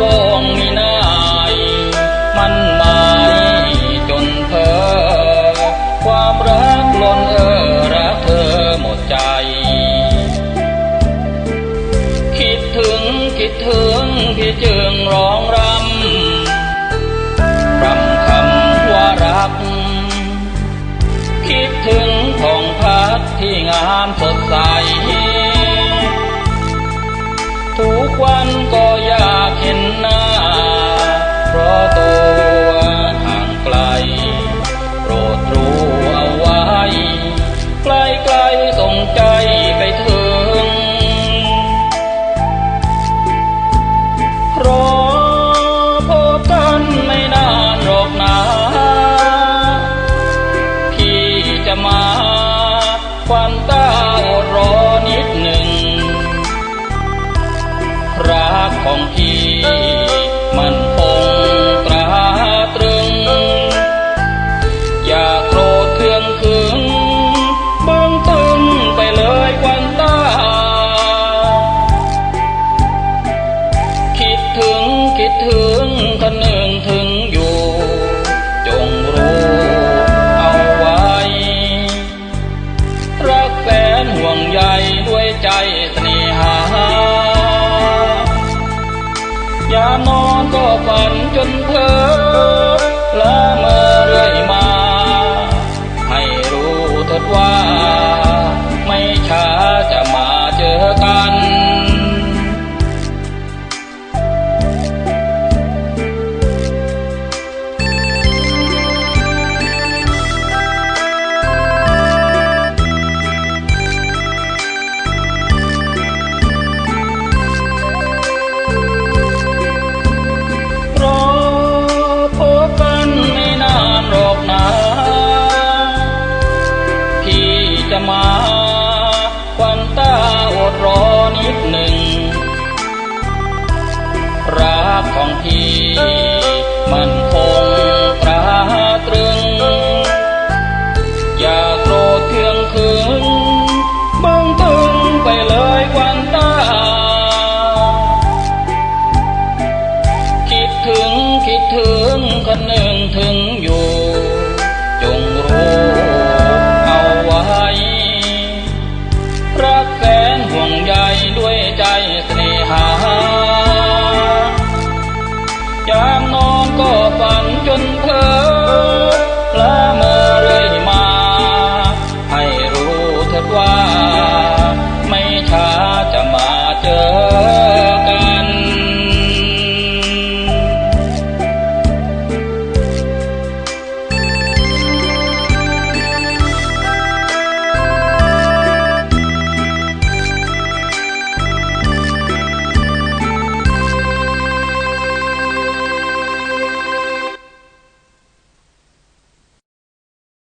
วงมีนายมันหมายจนเพอความรักล้นเออรักเธอหมดใจ คิดถึงคิดถึงพี่จึงร้องรำรำคำว่ารัก คิดถึงของพัดที่งามสดใสทุกวันก็อยา ของพี่มันคงตราตรึง อย่าโกรธเคืองขึงเบื้องตึงไปเลยควันตา คิดถึงคิดถึงคะนึงถึงอยู่ จงรู้เอาไว้ รักแสนห่วงใยด้วยใจสน่ ก็ฝันจนเธอละเมอเรื่อยมา ให้รู้เถิดว่า ของพี่มัน